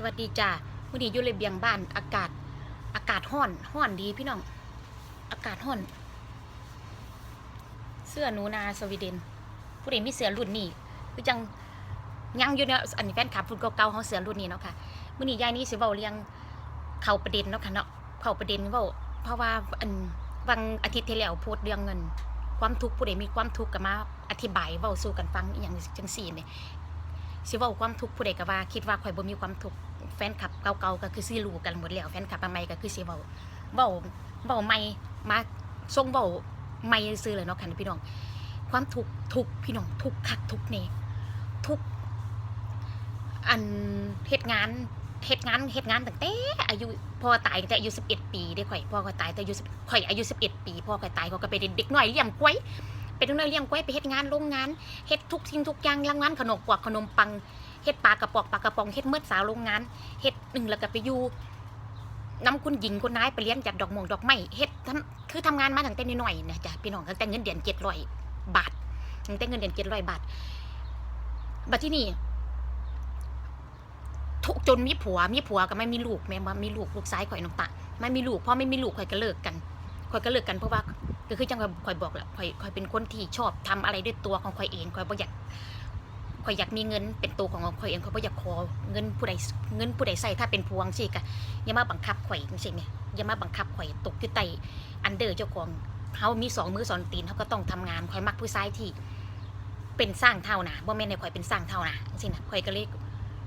สวัสดีจ้าวันนี้อยู่เลยเบียงบ้าน อากาศ อากาศห้อนห้อนดีพี่น้อง อากาศห้อน เสื้อหนูนาสวีเดน ผู้ใดมีเสื้อรุ่นนี้คือจังยังอยู่เนี่ยอันนี้แฟนคลับรุ่นเก่าๆของเสื้อรุ่นนี้เนาะค่ะมื้อนี้ยายนี้สิเว้าเรียงเข้าประเด็นเนาะค่ะเนาะเข้าประเด็นเว้าเพราะว่าอันวันอาทิตย์ที่แล้วโพสเรื่องเงิน ความทุกข์ผู้ใดมีความทุกข์ก็มาอธิบายเว้าสู่กันฟังอย่างจังซี่เนี่ยสิเว้าความทุกข์ผู้ใดก็ว่า คิดว่าข่อยบ่มีความทุกข์ แฟนคลับเก่าๆก็คือสิรู้กันหมดแล้วแฟนคลับใหม่ก็คือสิเว้าเว้าเว้าใหม่มาส่งเว้าใหม่ซื่อเลยเนาะค่ะพี่น้อง ความทุกทุกพี่น้องทุกคักทุกข์แน่ทุกอันเฮ็ดงานเฮ็ดงานเฮ็ดงานตั้งแต่อายุพ่อตายตั้งแต่อายุ11ปีได้ข่อยพ่อข่อยตายแต่อายุข่อยอายุ11ปีพ่อข่อยตายเขาก็ไปเป็นเด็กน้อยเลี้ยงกล้วยเป็นเด็กน้อยเลี้ยงกล้วยไปเฮ็ดงานโรงงานเฮ็ดทุกสิ่งทุกอย่างรางวัลขนมปอกขนมปัง ฮ็ดปลากระปอกปลากระป๋องเฮ็ดเมือดสาวโรงงานเฮ็ดหนึ่งแล้วก็ไปอยู่น้ำคุณหญิงคุณนายไปเลี้ยงจัดดอกมงดอกไม้เฮ็ดทำคือทำงานมาตั้งแต่น้อยๆนะจ้ะพี่น้องตั้งแต่เงินเดือนเจ็ดร้อยบาทตั้งแต่เงินเดือนเจ็ดร้อยบาทบัดที่นี่ทุกจนมีผัวมีผัวก็ไม่มีลูกแม่ว่ามีลูกลูกซ้ายข่อยน้องตาไม่มีลูกพราะไม่มีลูกข่อยก็เลิกกันข่อยก็เลิกกันเพราะว่าก็คือจังข่อยบอกแหละข่อยข่อยเป็นคนที่ชอบทำอะไรด้วยตัวของข่อยเองข่อยบ่อยาก อยอยากมีเงินเป็นตัวของข่อยเองข่อยบ่อยากขอเงินผู้ใดเงินผู้ใดใส่ถ้าเป็นพวงสิกะอย่ามาบังคับข่อยจังซี่เนี่ยอย่ามาบังคับข่อยตกอยู่ใต้อันเดอร์เจ้าของเฮามีสองมือสองตีนเฮาก็ต้องทำงานข่อยมักผู้ชายที่เป็นสร้างเท่านะบ่แม่นให้ข่อยเป็นสร้างเท่านะจังซี่นะข่อยก็เลย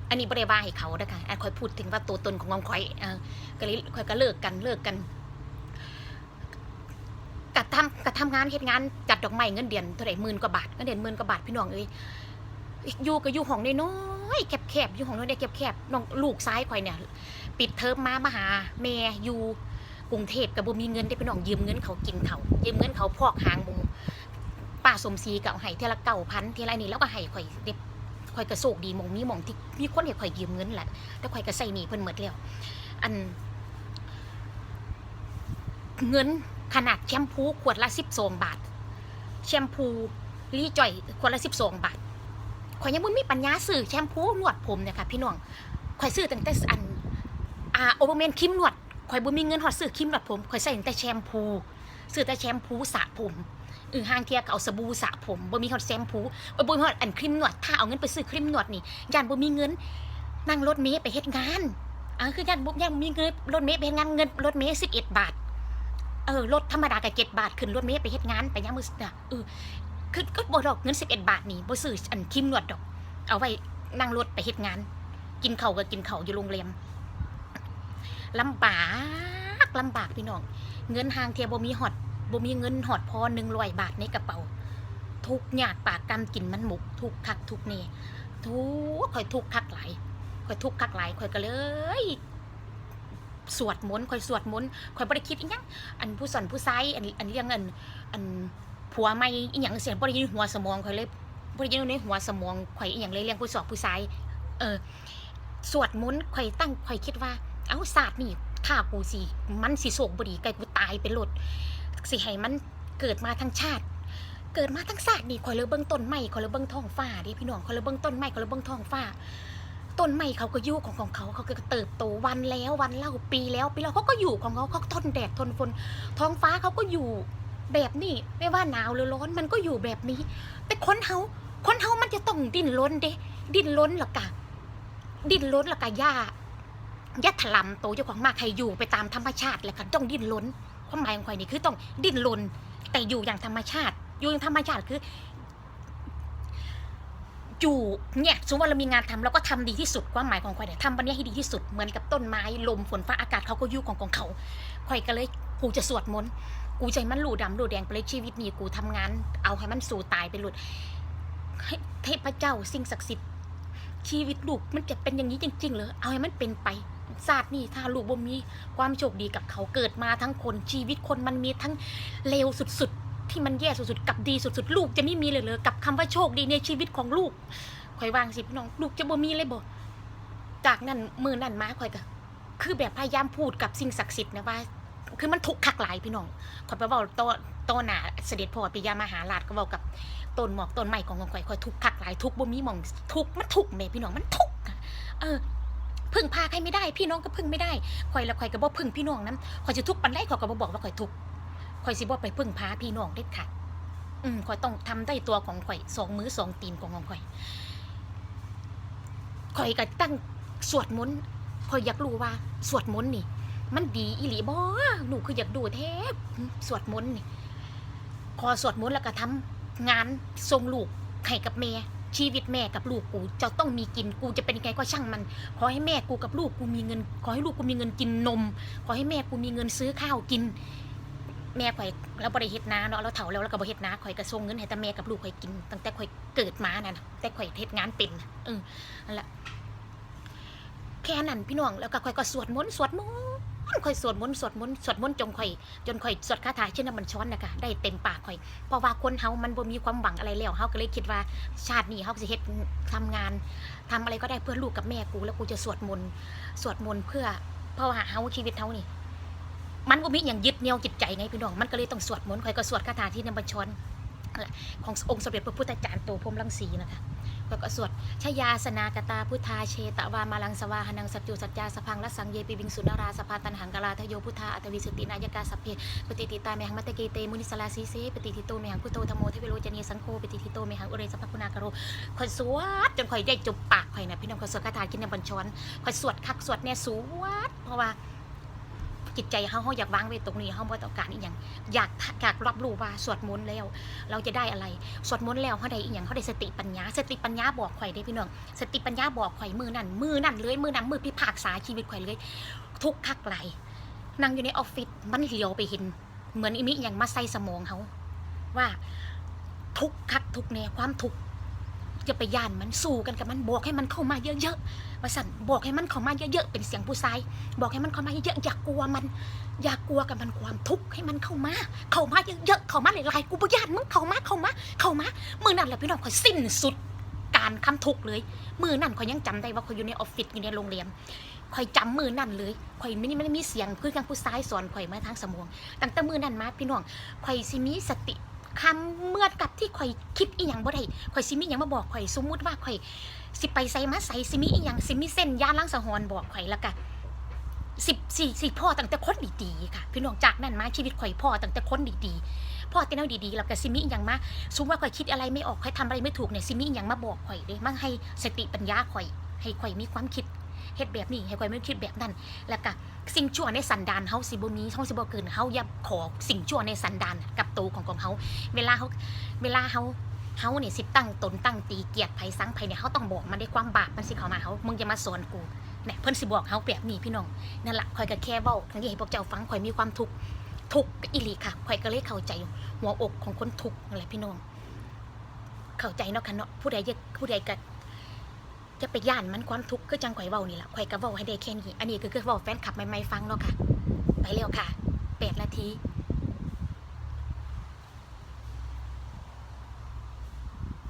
อันนี้บ่ได้ว่าให้เขาเด้ค่ะอันข่อยพูดถึงว่าตัวตนของของข่อยเออก็เลยข่อยก็เลิกกันเลิกกันกัดทำกัดทำงานเฮ็ดงานจัดดอกไม้เงินเดือนเท่าไหร่หมื่นกว่าบาทเงินเดือนหมื่นกว่าบาทพี่น้องเอ้ย อยู่ก็อยู่ห้องน้อยๆแคบๆอยู่ห้องน้อยๆแคบๆน้องลูกซ้ายข่อยเนี่ย ปิดเทอมมามาหาแม่อยู่กรุงเทพกับบ่มีเงินได้พี่น้องยืมเงินเขากินเขายืมเงินเขาพอกหางมูป้าสมศรีก็เอาให้เท่าละเก้าพันเท่านี่แล้วก็ให้ข่อยเด็บข่อยก็โชคดีมองมีมองที่มีคนให้ข่อยยืมเงินแหละแต่ข่อยก็ใส่หนีเพิ่นหมดแล้วอัน เงินขนาดแชมพูขวดละสิบสองบาท แชมพูรีจ่อยขวดละสิบสองบาท ข่อยยังบ่มีปัญญาซื้อแชมพูนวดผมเนี่ยค่ะพี่น้องข่อยซื้อตั้งแต่อันอ่าโอเวอร์แมนครีมนวดข่อยบ่มีเงินหอดซื้อครีมนวดผมข่อยใส่ตั้งแต่แชมพูซื้อแต่แชมพูสระผมอือห้างเทียก็เอาสบู่สระผมบ่มีฮอดแชมพูบ่มีฮอดอันครีมนวดถ้าเอาเงินไปซื้อครีมนวดนี่ย่านบ่มีเงินนั่งรถเมล์ไปเฮ็ดงานอ่าคือย่านบ่ย่านมีเงินรถเมล์ไปเฮ็ดงานเงินรถเมล์11บเอ็ดบาทเออรถธรรมดากับเจ็ดบาทขึ้นรถเมล์ไปเฮ็ดงานไปยังมือน่ะเออ คือก็บ่ดอกเงินสิบเอ็ดบาทนี่บ่ซื้ออันคิมนวดดอก เอาไว้นั่งรถไปเฮ็ดงาน กินเข้าก็กินเข้าอยู่โรงแรมลำบากลำบากพี่น้อง เงินหางเทียบ่มีหอดบ่มีเงินหอดพอหนึ่งร้อยบาทในกระเป๋า ทุกยากปากกำกินมันหมก ทุกคักทุกเน่ทุกข่อยทุกคักหลายข่อยทุกคักหลายข่อยก็เลยสวดมนต์ข่อยสวดมนต์ข่อยบ่ได้คิดอีหยังอันผู้สอนผู้ไซอันอันเรื่องอันอัน ผัวไม่อีหยังเสียบ่ได้ยินหัวสมองข่อยเลยบ่ได้ยินในหัวสมองข่อยอีหยังเลยเรื่องผู้สอบผู้ไซเออสวดมนต์ข่อยตั้งข่อยคิดว่า เอ้าศาสตร์นี่ถ้ากูสิมันสิโศกบ่ดีไกลกูตายเป็นโลดสิให้มันเกิดมาทั้งชาติ เกิดมาทั้งศาสตร์นี่ข่อยเลยเบิ่งต้นไม้ข่อยเลยเบิ่งท้องฟ้าดิพี่น้องข่อยเลยเบิ่งต้นไม้ข่อยเลยเบิ่งท้องฟ้าต้นไม้เขาก็อยู่ของของเขาเขาก็เติบโตวันแล้ววันเล่าปีแล้วปีแล้วเขาก็อยู่ของเขาเขาทนแดดทนฝนท้องฟ้าเขาก็อยู่ แบบนี้ไม่ว่าหนาวหรือร้อนมันก็อยู่แบบนี้แต่คนเฮาค้นเฮามันจะต้องดิ้นรนเด้ดิ้นรนหรอกะดิ้นรนหรอกะย่าย่าถลำโตเจ้าของมากให้อยู่ไปตามธรรมชาติแหละค่ะต้องดิ้นรนความหมายของข่อยนี่คือต้องดิ้นรนแต่อยู่อย่างธรรมชาติ อยู่อย่างธรรมชาติคืออยู่เนี่ยสมมติว่าเรามีงานทำเราก็ทำดีที่สุดความหมายของข่อยเนี่ยทำวันนี้ให้ดีที่สุดเหมือนกับต้นไม้ลมฝนฟ้าอากาศเขาก็อยู่ของของเขาข่อยก็เลยกูจะสวดมนต์ กูใจมันหลูดำหลูแดงไปเลยชีวิตนี้กูทำงาน เอาให้มันสู่ตายไปหลุดให้เทพเจ้าสิ่งศักดิ์สิทธิ์ชีวิตลูกมันจะเป็นอย่างนี้จริงๆเหรอเอาให้มันเป็นไปศาสตร์นี่ถ้าลูกบ่มีความโชคดีกับเขาเกิดมาทั้งคนชีวิตคนมันมีทั้งเลวสุดๆ ที่มันแย่สุดๆ กับดีสุดๆ ลูกจะไม่มีเลยเหรอกับคำว่าโชคดีในชีวิตของลูกข่อยวางสิพี่น้องลูกจะบ่มีเลยบ่จากนั้นมือนั่นมาข่อยก็คือแบบพยายามพูดกับสิ่งศักดิ์สิทธิ์นะว่า คือมันทุกข์คักหลายพี่น้องข่อยไปเว้าโตโตหนาเสด็จพ่อปิยามหาราชก็เว้ากับต้นหมอกต้นไม้ของของข่อยข่อยทุกข์คักหลายทุกข์บ่มีหม่องทุกข์มันทุกข์แม่พี่น้องมันทุกข์เออพึ่งพาใครไม่ได้ พี่น้องก็พึ่งไม่ได้ข่อยละข่อยก็บ่พึ่งพี่น้องนํข่อยสิทุกข์ปานใดข่อยก็บ่บอกว่าข่อยทุกข์ข่อยสิบ่ไปพึ่งพาพี่น้องเด็ดขาดอืมข่อยต้องทำได้ตัวของข่อยสองมือสองตีนของของข่อยข่อยก็ตั้งสวดมนต์ข่อยอยากรู้ว่าสวดมนต์นี่ มันดีอีหลีบ่หนูคืออยากดูแท้สวดมนต์นี่พอสวดมนต์แล้วก็ทำงานส่งลูกให้กับแม่ชีวิตแม่กับลูกกูจะต้องมีกินกูจะเป็นยังไงก็ช่างมัน ขอให้แม่กูกับลูกกูมีเงิน ขอให้ลูกกูมีเงินกินนม ขอให้แม่กูมีเงินซื้อข้าวกิน แม่ข่อยเราบริเฮ็ดนาเนาะเราเฒ่าแล้วเราก็บ่เฮ็ดนาข่อยก็ส่งเงินให้แต่แม่กับลูกข่อยกิน ตั้งแต่ข่อยเกิดมานั่นนะแต่ข่อยเฮ็ดงานเป็นน่ะเออนั่นแหละแค่นั้นพี่น้องแล้วก็ข่อยก็สวดมนต์สวดมนต์ ข่อยสวดมนต์สวดมนต์สวดมนต์จนข่อย จนข่อยสวดคาถาเช่นน้ำมันช้อนนะคะได้เต็มปากข่อยเพราะว่าคนเฮามันบ่มีความหวังอะไรแล้วเฮาก็เลยคิดว่าชาตินี้เฮาสิเฮ็ดทำงานทำอะไรก็ได้เพื่อลูกกับแม่กู แล้วกูจะสวดมนต์สวดมนต์เพื่อเพราะว่าเฮาชีวิตเฮานี่ มันบ่มีอย่างยึดเหนี่ยวจิตใจไงพี่น้องมันก็เลยต้องสวดมนต์ข่อยก็สวดคาถาที่น้ำมันช้อน ขององค์สมเด็จพระพุทธจารย์โตพรมรังสีนะคะข่อยก็สวดชยาสนากตาพุทธาเชตวามาลังสวาหนังสัจจุสัจจาสพังรัสังเยปิวิงสุนาราสภาตันหังกาลาทโยพุทธาอัตวิสตินายกาสัพเพปฏิติตาเมหังมัตตะเกเตมุนิสลาสีเสปฏิทิโตเมหังพุทโธธโมเทวโรจเนีสังโฆปฏิทิโตเมหังอุเรสภคุณากโรข่อยสวดจนข่อยได้จุบปากข่อยนะพี่น้องข่อยสวดคาถากินในบัญชรข่อยสวดคักสวดแน่สวดเพราะว่า จิตใจเฮาเฮาอยากวางไว้ตรงนี้เฮาบ่ต้องการอีหยังอยากอยากรับรู้ว่าสวดมนต์แล้ว เราจะได้อะไรสวดมนต์แล้วเฮาได้อีหยังเฮาได้สติปัญญา สติปัญญาบอกข่อยได้พี่น้องสติปัญญาบอกข่อยมือนั่นมือนั่นเลยมือนั้นมือพิพากษาชีวิตข่อยเลย ทุกข์คักไหลนั่งอยู่ในออฟฟิศมันเหลียวไปเห็น เหมือนอิมิอย่างมาใส่สมองเขาว่าทุกข์คักทุกแน่ความทุกข์ จะไปย่านมันสู้กันกับมันบอกให้มันเข้ามาเยอะๆว่าสั่นบอกให้มันเข้ามาเยอะๆเป็นเสียงผู้ชาย บอกให้มันเข้ามาเยอะๆอย่ากกลัวมัน อย่ากกลัวกับมันความทุกข์ให้มันเข้ามา เข้ามาเยอะๆเข้ามาหลายๆกูบ่ย่านมึงเข้ามาเข้ามาเข้ามามือนั่นแหละพี่น้องข่อยสิ้นสุดการคำทุกข์เลย มือนั่นข่อยยังจำได้ว่าข่อยอยู่ในออฟฟิศอยู่ในโรงเรียนข่อยจำมือนั่นเลยข่อยไม่ได้ไม่ได้มีเสียงเพื่อนกันผู้ชายสอนข่อยมาทางสมองตั้งแต่มือนั่นมาพี่น้องข่อยสิมีสติ คำเมื่อกับที่ข่อยคิดอีหยังบ่ได้ข่อยสิมีหยังมาบอกข่อยสมมุติว่าข่อยสิไปใส่มาใส่สิมีอีหยังสิมีเส้นยาล้างสะหอนบอกข่อยแล้วก็สิบสี่สี่พ่อตั้งแต่คนดีๆค่ะพี่น้องจากนั้นมาชีวิตข่อยพ่อตั้งแต่คนดีๆพ่อแต่แนวดีๆแล้วก็สิมีอีหยังมาสมมติว่าข่อยคิดอะไรไม่ออกข่อยทำอะไรไม่ถูกเนี่ยสิมีอีหยังมาบอกข่อยเด้มั่งให้สติปัญญาข่อย ให้ข่อยมีความคิด เฮ็ดแบบนี้ให้ข่อยไม่คิดแบบนั้น แล้วก็สิ่งชั่วในสันดานเฮาสิบ่มีเฮาสิบ่เกินเฮาอย่าขอสิ่งชั่วในสันดานกับตัวของของเฮาเวลาเฮาเวลาเฮาเฮาเนี่ยสิตั้งตนตั้งตีเกียรติไผสังไผเนี่ยเฮาต้องบอกมันได้ความบาปมันสิเข้ามาเฮามึงอย่ามาสอนกูเนี่ยเพิ่นสิบอกเฮาแบบนี้พี่น้องนั่นละข่อยก็แค่เว้าทั้งที่ให้พวกเจ้าฟังข่อยมีความทุกข์ทุกข์อีหลีค่ะข่อยก็เลยเข้าใจหัวอกของคนทุกข์นั่นแหละพี่น้อง เข้าใจเนาะค่ะเนาะผู้ใดจะผู้ใดก็ จะไปย่านมันความทุกข์คือจังข่อยเว้านี่แหละข่อยก็เว้าให้ได้แค่นี้อันนี้คือคือเว้าแฟนคลับใหม่ๆฟังเนาะค่ะ ไปเร็วค่ะแปดนาที